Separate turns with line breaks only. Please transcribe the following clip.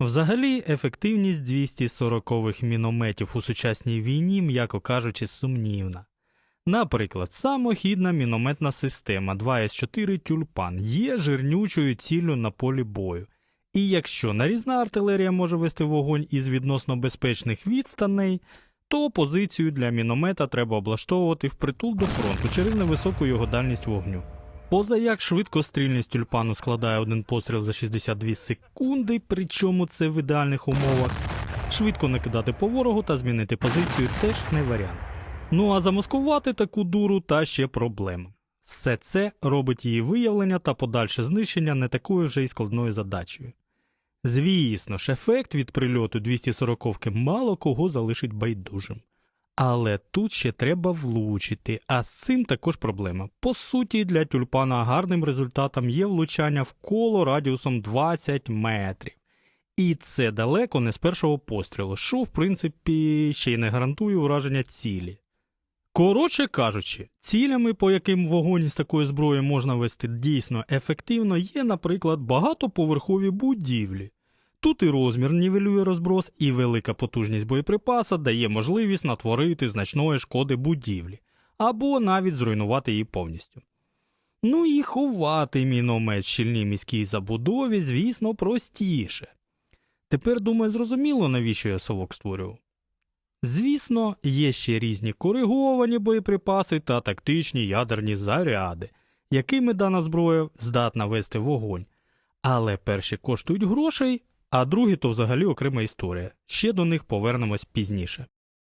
Взагалі, ефективність 240-х мінометів у сучасній війні, м'яко кажучи, сумнівна. Наприклад, самохідна мінометна система 2С4 Тюльпан є жирнючою ціллю на полі бою. І якщо нарізна артилерія може вести вогонь із відносно безпечних відстаней, то позицію для міномета треба облаштовувати впритул до фронту через невисоку його дальність вогню. Поза як швидкострільність тюльпану складає один постріл за 62 секунди, причому це в ідеальних умовах. Швидко накидати по ворогу та змінити позицію теж не варіант. Ну а замаскувати таку дуру та ще проблема. Все це робить її виявлення та подальше знищення не такою вже й складною задачею. Звісно ж, ефект від прильоту 240-ки мало кого залишить байдужим. Але тут ще треба влучити, а з цим також проблема. По суті, для тюльпана гарним результатом є влучання в коло радіусом 20 метрів. І це далеко не з першого пострілу, що, в принципі, ще й не гарантує ураження цілі. Коротше кажучи, цілями, по яким вогонь з такої зброї можна вести дійсно ефективно, є, наприклад, багатоповерхові будівлі. Тут і розмір нівелює розброс, і велика потужність боєприпаса дає можливість натворити значної шкоди будівлі, або навіть зруйнувати її повністю. Ну і ховати міномет в щільній міській забудові, звісно, простіше. Тепер, думаю, зрозуміло, навіщо я совок створював. Звісно, є ще різні кориговані боєприпаси та тактичні ядерні заряди, якими дана зброя здатна вести вогонь. Але перші коштують грошей, а другі то взагалі окрема історія. Ще до них повернемось пізніше.